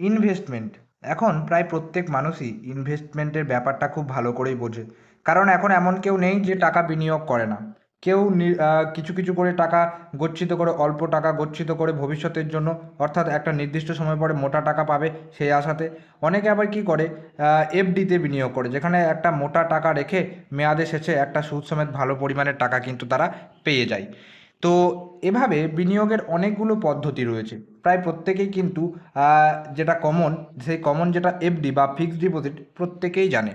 Investment এখন প্রায় প্রত্যেক মানুষই ইনভেস্টমেন্টের ব্যাপারটা খুব ভালো করেই বোঝে। কারণ এখন এমন কেউ নেই যে টাকা বিনিয়োগ করে না। কেউ কিছু কিছু করে টাকা গচ্ছিত করে, অল্প টাকা গচ্ছিত করে ভবিষ্যতের জন্য অর্থাৎ একটা নির্দিষ্ট সময় পরে মোটা টাকা পাবে সেই আশাতে। অনেকে আবার কি করে এফডিতে বিনিয়োগ করে, যেখানে একটা মোটা টাকা রেখে মেয়াদে শেষে একটা সুদ সমেত ভালো পরিমাণের টাকা কিন্তু তারা পেয়ে যায়। তো এভাবে বিনিয়োগের অনেকগুলো পদ্ধতি রয়েছে। প্রায় প্রত্যেকেই কিন্তু যেটা কমন সেই কমন যেটা এফডি বা ফিক্সড ডিপোজিট প্রত্যেকেই জানে।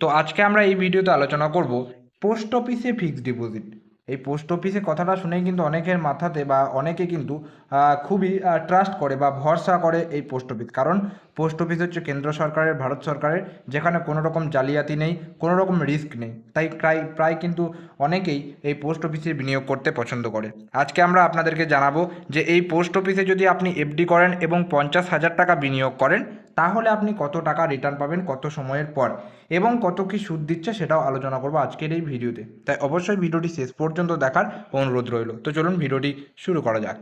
তো আজকে আমরা এই ভিডিওতে আলোচনা করব পোস্ট অফিসে ফিক্সড ডিপোজিট এই পোস্ট অফিসে কথাটা শুনেই কিন্তু অনেকের মাথাতে বা অনেকে কিন্তু খুবই ট্রাস্ট করে বা ভরসা করে এই পোস্ট অফিস কারণ পোস্ট অফিস হচ্ছে কেন্দ্র সরকারের, ভারত সরকারের, যেখানে কোনো রকম জালিয়াতি নেই কোনো রকম রিস্ক নেই। তাই প্রায় প্রায় কিন্তু অনেকেই এই পোস্ট অফিসে বিনিয়োগ করতে পছন্দ করে। আজকে আমরা আপনাদেরকে জানাব যে এই পোস্ট অফিসে যদি আপনি এফডি করেন এবং পঞ্চাশ হাজার টাকা বিনিয়োগ করেন তাহলে আপনি কত টাকা রিটার্ন পাবেন কত সময়ের পর এবং কত কি সুদ দিচ্ছে সেটাও আলোচনা করব আজকের এই ভিডিওতে। তাই অবশ্যই ভিডিওটি শেষ পর্যন্ত দেখার অনুরোধ রইল। তো চলুন ভিডিওটি শুরু করা যাক।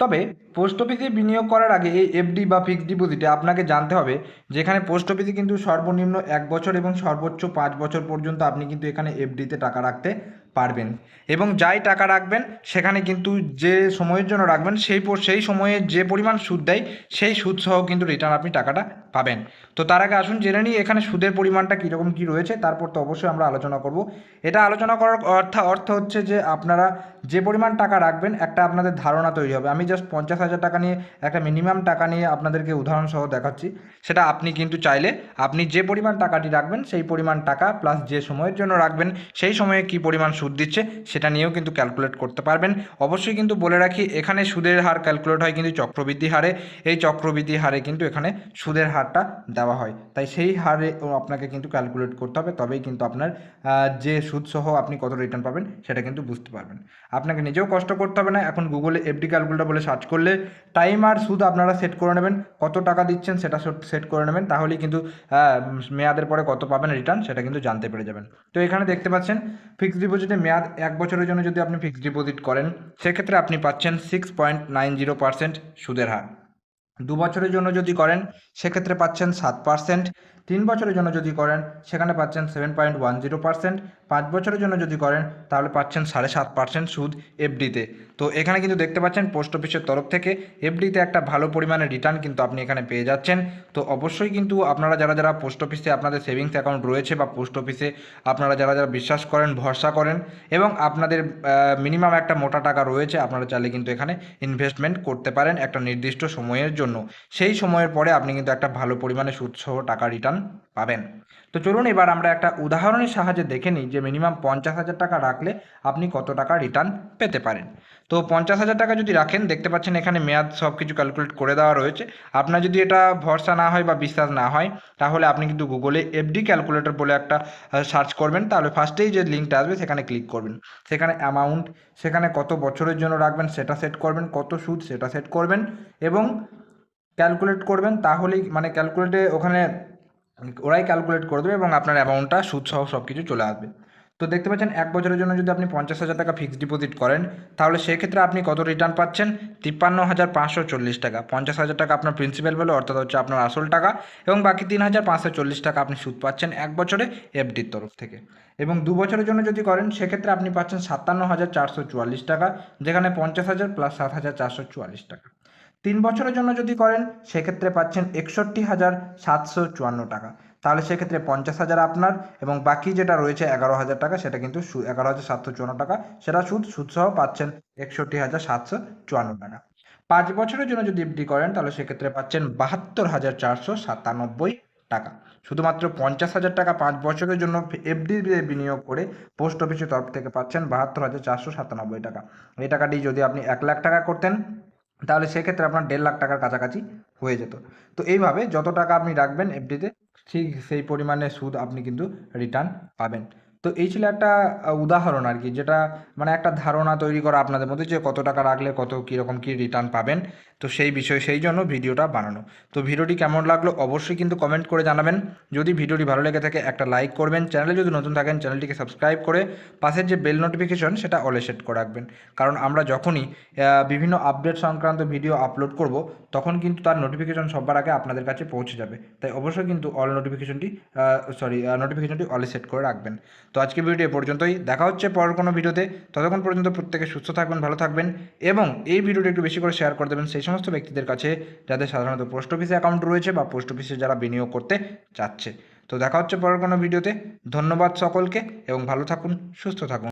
তবে পোস্ট অফিসে বিনিয়োগ করার আগে এই এফডি বা ফিক্সড ডিপোজিটে আপনাকে জানতে হবে, যেখানে পোস্ট অফিসে কিন্তু সর্বনিম্ন এক বছর এবং সর্বোচ্চ পাঁচ বছর পর্যন্ত আপনি কিন্তু এখানে এফডিতে টাকা রাখতে পারবেন। এবং যাই টাকা রাখবেন, সেখানে কিন্তু যে সময়ের জন্য রাখবেন, সেই সেই সময়ে যে পরিমাণ সুদ দেয়, সেই সুদ সহ কিন্তু রিটার্ন আপনি টাকাটা পাবেন। তো তার আগে আসুন, জেনে নিই এখানে সুদের পরিমাণটা কীরকম কী রয়েছে। তারপর তো অবশ্যই আমরা আলোচনা করব। এটা আলোচনা করার অর্থ অর্থ হচ্ছে যে আপনারা যে পরিমাণ টাকা রাখবেন, একটা আপনাদের ধারণা তৈরি হবে। আমি জাস্ট পঞ্চাশ হাজার টাকা নিয়ে একটা মিনিমাম টাকা নিয়ে আপনাদেরকে উদাহরণসহ দেখাচ্ছি। সেটা আপনি কিন্তু চাইলে আপনি যে পরিমাণ টাকাটি রাখবেন, সেই পরিমাণ টাকা প্লাস যে সময়ের জন্য রাখবেন, সেই সময়ে কি পরিমাণ সুদ দিচ্ছে, সেটা নিয়েও কিন্তু ক্যালকুলেট করতে পারবেন। অবশ্যই কিন্তু বলে রাখি, এখানে সুদের হার ক্যালকুলেট হয় কিন্তু চক্রবৃদ্ধি হারে। এই চক্রবৃদ্ধি হারে কিন্তু এখানে সুদের হারটা দেওয়া হয়। তাই সেই হারে আপনাকে কিন্তু ক্যালকুলেট করতে হবে, তবেই কিন্তু আপনার যে সুদসহ আপনি কত রিটার্ন পাবেন, সেটা কিন্তু বুঝতে পারবেন। আপনাকে নিজেও কষ্ট করতে হবে না। এখন গুগলে এফডি ক্যালকুলেটার বলে সার্চ করলে টাইম আর সুদ আপনারা সেট করে নেবেন। কত টাকা দিচ্ছেন সেটা সেট করে নেবেন। তাহলেই কিন্তু মেয়াদের পরে কত পাবেন রিটার্ন সেটা কিন্তু জানতে পেরে যাবেন। তো এখানে দেখতে পাচ্ছেন ফিক্সড ডিপোজিটে মেয়াদ এক বছরের জন্য যদি আপনি ফিক্সড ডিপোজিট করেন, সেক্ষেত্রে আপনি পাচ্ছেন six point nine zero percent সুদের হার। দু বছরের জন্য যদি করেন, সেক্ষেত্রে পাচ্ছেন সাত পার্সেন্ট তিন বছরের জন্য যদি করেন, সেখানে পাচ্ছেন seven point one zero percent পাঁচ বছরের জন্য যদি করেন, তাহলে পাচ্ছেন সাড়ে সাত পার্সেন্ট সুদ এফডিতে তো। এখানে কিন্তু দেখতে পাচ্ছেন, পোস্ট অফিসের তরফ থেকে এফডিতে একটা ভালো পরিমাণে রিটার্ন কিন্তু আপনি এখানে পেয়ে যাচ্ছেন। তো অবশ্যই কিন্তু আপনারা যারা যারা পোস্ট অফিসে আপনাদের সেভিংস অ্যাকাউন্ট রয়েছে বা পোস্ট অফিসে আপনারা যারা যারা বিশ্বাস করেন, ভরসা করেন এবং আপনাদের মিনিমাম একটা মোটা টাকা রয়েছে, আপনারা চাইলে কিন্তু এখানে ইনভেস্টমেন্ট করতে পারেন একটা নির্দিষ্ট সময়ের জন্য। সেই সময়ের পরে আপনি কিন্তু একটা ভালো পরিমাণে সুদসহ টাকা রিটার্ন পাবেন। তো চলুন এবার আমরা একটা উদাহরণের সাহায্যে দেখে নিই যে মিনিমাম পঞ্চাশ হাজার টাকা রাখলে আপনি কত টাকা রিটার্ন পেতে পারেন। তো পঞ্চাশ হাজার টাকা যদি রাখেন, দেখতে পাচ্ছেন এখানে মেয়াদ সব কিছু ক্যালকুলেট করে দেওয়া রয়েছে। আপনার যদি এটা ভরসা না হয় বা বিশ্বাস না হয়, তাহলে আপনি কিন্তু গুগলে এফডি ক্যালকুলেটর বলে একটা সার্চ করবেন। তাহলে ফার্স্টেই যে লিঙ্কটা আসবে, সেখানে ক্লিক করবেন। সেখানে অ্যামাউন্ট সেখানে কত বছরের জন্য রাখবেন, সেটা সেট করবেন। কত সুদ, সেটা সেট করবেন। এবং ক্যালকুলেট করবেন, তাহলেই মানে ক্যালকুলেটে ওখানে ওরাই ক্যালকুলেট করে দেবে এবং আপনার অ্যামাউন্টটা সুদ সহ সব কিছু চলে আসবে। তো দেখতে পাচ্ছেন এক বছরের জন্য যদি আপনি পঞ্চাশ হাজার টাকা ফিক্সড ডিপোজিট করেন, তাহলে সেক্ষেত্রে আপনি কত রিটার্ন পাচ্ছেন? তিপ্পান্ন হাজার পাঁচশো চল্লিশ টাকা। পঞ্চাশ হাজার টাকা আপনার প্রিন্সিপাল ভ্যালু অর্থাৎ হচ্ছে আপনার আসল টাকা, এবং বাকি তিন হাজার পাঁচশো চল্লিশ টাকা আপনি সুদ পাচ্ছেন এক বছরে এফডির তরফ থেকে। এবং দু বছরের জন্য যদি করেন, সেক্ষেত্রে আপনি পাচ্ছেন সাতান্ন হাজার চারশো চুয়াল্লিশ টাকা, যেখানে পঞ্চাশ হাজার প্লাস সাত হাজার চারশো চুয়াল্লিশ টাকা। তিন বছরের জন্য যদি করেন, সেক্ষেত্রে পাচ্ছেন একষট্টি হাজার সাতশো চুয়ান্ন টাকা। তাহলে সেক্ষেত্রে পঞ্চাশ হাজার আপনার এবং বাকি যেটা রয়েছে এগারো হাজার টাকা, সেটা কিন্তু এগারো হাজার সাতশো চুয়ান্ন টাকা। সেটা সুদ, সুদসহ পাচ্ছেন একষট্টি হাজার সাতশো চুয়ান্ন টাকা। পাঁচ বছরের জন্য যদি এফডি করেন, তাহলে সেক্ষেত্রে পাচ্ছেন বাহাত্তর হাজার চারশো সাতানব্বই টাকা। শুধুমাত্র পঞ্চাশ হাজার টাকা পাঁচ বছরের জন্য এফডি বিনিয়োগ করে পোস্ট অফিসের তরফ থেকে পাচ্ছেন বাহাত্তর হাজার চারশো সাতানব্বই টাকা। এই টাকাটি যদি আপনি এক লাখ টাকা করতেন তাহলে সেক্ষেত্রে আপনার দেড় লাখ টাকার কাছাকাছি হয়ে যেত। তো এইভাবে যত টাকা আপনি রাখবেন এফডিতে ঠিক সেই পরিমাণে সুদ আপনি কিন্তু রিটার্ন পাবেন। তো এই ছিল একটা উদাহরণ আর কি যেটা মানে একটা ধারণা তৈরি করা আপনাদের মধ্যে যে কত টাকা রাখলে কত কীরকম কী রিটার্ন পাবেন। তো সেই বিষয়ে, সেই জন্য ভিডিওটা বানানো। তো ভিডিওটি কেমন লাগল অবশ্যই কিন্তু কমেন্ট করে জানাবেন। যদি ভিডিওটি ভালো লেগে থাকে একটা লাইক করবেন। চ্যানেলে যদি নতুন থাকেন, চ্যানেলটিকে সাবস্ক্রাইব করে পাশের যে বেল নোটিফিকেশন সেটা অলে সেট করে রাখবেন। কারণ আমরা যখনই বিভিন্ন আপডেট সংক্রান্ত ভিডিও আপলোড করব, তখন কিন্তু তার নোটিফিকেশন সবার আগে আপনাদের কাছে পৌঁছে যাবে। তাই অবশ্যই কিন্তু অল নোটিফিকেশনটি সরি নোটিফিকেশনটি অলে সেট করে রাখবেন। তো আজকে ভিডিও এ পর্যন্তই। দেখা হচ্ছে পরের কোনো ভিডিওতে। ততক্ষণ পর্যন্ত প্রত্যেকে সুস্থ থাকবেন, ভালো থাকবেন এবং এই ভিডিওটি একটু বেশি করে শেয়ার করে দেবেন সেই সমস্ত ব্যক্তিদের কাছে যাদের সাধারণত পোস্ট অফিসে অ্যাকাউন্ট রয়েছে বা পোস্ট অফিসে যারা বিনিয়োগ করতে চাচ্ছে। তো দেখা হচ্ছে পরের কোনো ভিডিওতে। ধন্যবাদ সকলকে এবং ভালো থাকুন, সুস্থ থাকুন।